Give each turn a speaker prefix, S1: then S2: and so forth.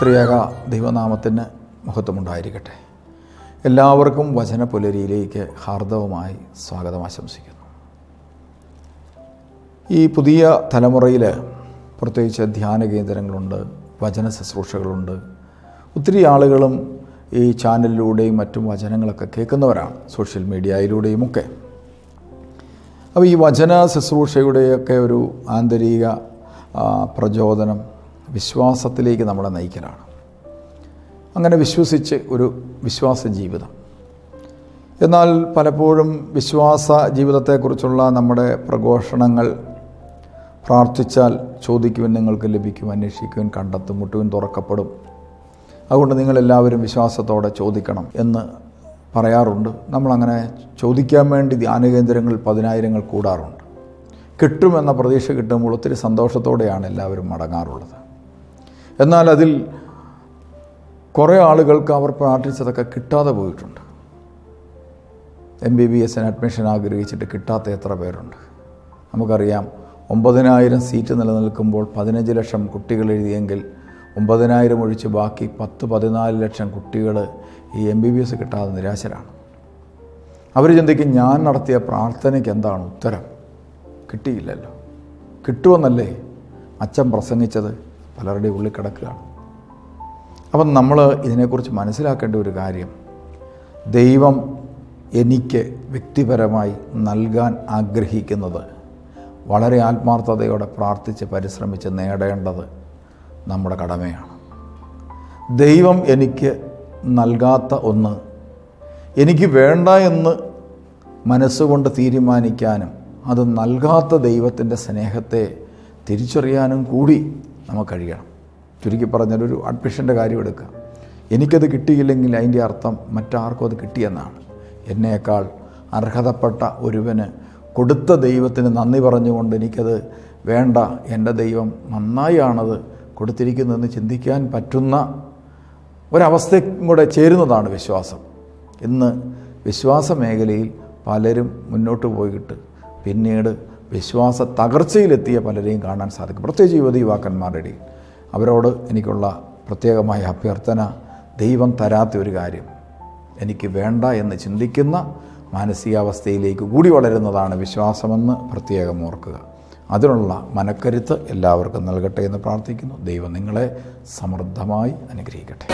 S1: ത്രിയേക ദൈവനാമത്തിന് മഹത്വമുണ്ടായിരിക്കട്ടെ. എല്ലാവർക്കും വചന പുലരിയിലേക്ക് ഹാർദവമായി സ്വാഗതം ആശംസിക്കുന്നു. ഈ പുതിയ തലമുറയിൽ പ്രത്യേകിച്ച് ധ്യാന കേന്ദ്രങ്ങളുണ്ട് വചന ശുശ്രൂഷകളുണ്ട്. ഒത്തിരി ആളുകളും ഈ ചാനലിലൂടെയും മറ്റും വചനങ്ങളൊക്കെ കേൾക്കുന്നവരാണ് സോഷ്യൽ മീഡിയയിലൂടെയും ഒക്കെ അപ്പോൾ ഈ വചന ശുശ്രൂഷയുടെയൊക്കെ ഒരു ആന്തരിക പ്രചോദനം വിശ്വാസത്തിലേക്ക് നമ്മളെ നയിക്കലാണ്. അങ്ങനെ വിശ്വസിച്ച് ഒരു വിശ്വാസ ജീവിതം. എന്നാൽ പലപ്പോഴും വിശ്വാസ ജീവിതത്തെക്കുറിച്ചുള്ള നമ്മുടെ പ്രഘോഷണങ്ങൾ പ്രാർത്ഥിച്ചാൽ ചോദിക്കുവാൻ നിങ്ങൾക്ക് ലഭിക്കും അന്വേഷിക്കുവാൻ കണ്ടെത്തും മുട്ടുവിൻ തുറക്കപ്പെടും. അതുകൊണ്ട് നിങ്ങളെല്ലാവരും വിശ്വാസത്തോടെ ചോദിക്കണം എന്ന് പറയാറുണ്ട്. നമ്മളങ്ങനെ ചോദിക്കാൻ വേണ്ടി ധ്യാന കേന്ദ്രങ്ങളിൽ പതിനായിരങ്ങൾ കൂടാറുണ്ട്. കിട്ടുമെന്ന പ്രതീക്ഷ കിട്ടുമ്പോൾ ഒത്തിരി സന്തോഷത്തോടെയാണ് എല്ലാവരും മടങ്ങാറുള്ളത്. എന്നാൽ അതിൽ കുറേ ആളുകൾക്ക് അവർ പ്രാർത്ഥിച്ചതൊക്കെ കിട്ടാതെ പോയിട്ടുണ്ട്. എം ബി ബി എസിന് അഡ്മിഷൻ ആഗ്രഹിച്ചിട്ട് കിട്ടാത്ത എത്ര പേരുണ്ട്? നമുക്കറിയാം ഒമ്പതിനായിരം സീറ്റ് നിലനിൽക്കുമ്പോൾ പതിനഞ്ച് ലക്ഷം കുട്ടികൾ എഴുതിയെങ്കിൽ ഒമ്പതിനായിരം ഒഴിച്ച് ബാക്കി പത്ത് പതിനാല് ലക്ഷം കുട്ടികൾ ഈ എം ബി ബി എസ് കിട്ടാതെ നിരാശരാണ്. അവർ ചിന്തിക്കും ഞാൻ നടത്തിയ പ്രാർത്ഥനയ്ക്ക് എന്താണ് ഉത്തരം? കിട്ടിയില്ലല്ലോ. കിട്ടുമെന്നല്ലേ അച്ഛൻ പ്രസംഗിച്ചത്? പലരുടെ ഉള്ളിൽ കിടക്കുകയാണ്. അപ്പം നമ്മൾ ഇതിനെക്കുറിച്ച് മനസ്സിലാക്കേണ്ട ഒരു കാര്യം ദൈവം എനിക്ക് വ്യക്തിപരമായി നൽകാൻ ആഗ്രഹിക്കുന്നത് വളരെ ആത്മാർത്ഥതയോടെ പ്രാർത്ഥിച്ച് പരിശ്രമിച്ച് നേടേണ്ടത് നമ്മുടെ കടമയാണ്. ദൈവം എനിക്ക് നൽകാത്ത ഒന്ന് എനിക്ക് വേണ്ട എന്ന് മനസ്സുകൊണ്ട് തീരുമാനിക്കാനും അത് നൽകാത്ത ദൈവത്തിന്റെ സ്നേഹത്തെ തിരിച്ചറിയാനും കൂടി നമുക്ക് കഴിയണം. ചുരുക്കി ഒരു അഡ്മിഷന്റെ കാര്യം എടുക്കുക. എനിക്കത് കിട്ടിയില്ലെങ്കിൽ അതിന്റെ അർത്ഥം മറ്റാർക്കും അത് കിട്ടിയെന്നാണ്. എന്നേക്കാൾ അർഹതപ്പെട്ട ഒരുവന് കൊടുത്ത ദൈവത്തിന് നന്ദി പറഞ്ഞുകൊണ്ട് എനിക്കത് വേണ്ട. എന്റെ ദൈവം നന്നായാണത് കൊടുത്തിരിക്കുന്നതെന്ന് ചിന്തിക്കാൻ പറ്റുന്ന ഒരവസ്ഥയും കൂടെ ചേരുന്നതാണ് വിശ്വാസം. ഇന്ന് വിശ്വാസ മേഖലയിൽ പലരും മുന്നോട്ട് പോയിട്ട് പിന്നീട് വിശ്വാസ തകർച്ചയിലെത്തിയ പലരെയും കാണാൻ സാധിക്കും. പ്രത്യേകിച്ച് യുവതി യുവാക്കന്മാരുടെ ഇടയിൽ. അവരോട് എനിക്കുള്ള പ്രത്യേകമായ അഭ്യർത്ഥന ദൈവം തരാത്ത ഒരു കാര്യം. എനിക്ക് വേണ്ട എന്ന് ചിന്തിക്കുന്ന മാനസികാവസ്ഥയിലേക്ക് കൂടി വളരുന്നതാണ് വിശ്വാസമെന്ന് പ്രത്യേകം ഓർക്കുക. അതിനുള്ള മനക്കരുത്ത് എല്ലാവർക്കും നൽകട്ടെ എന്ന് പ്രാർത്ഥിക്കുന്നു. ദൈവം നിങ്ങളെ സമൃദ്ധമായി അനുഗ്രഹിക്കട്ടെ.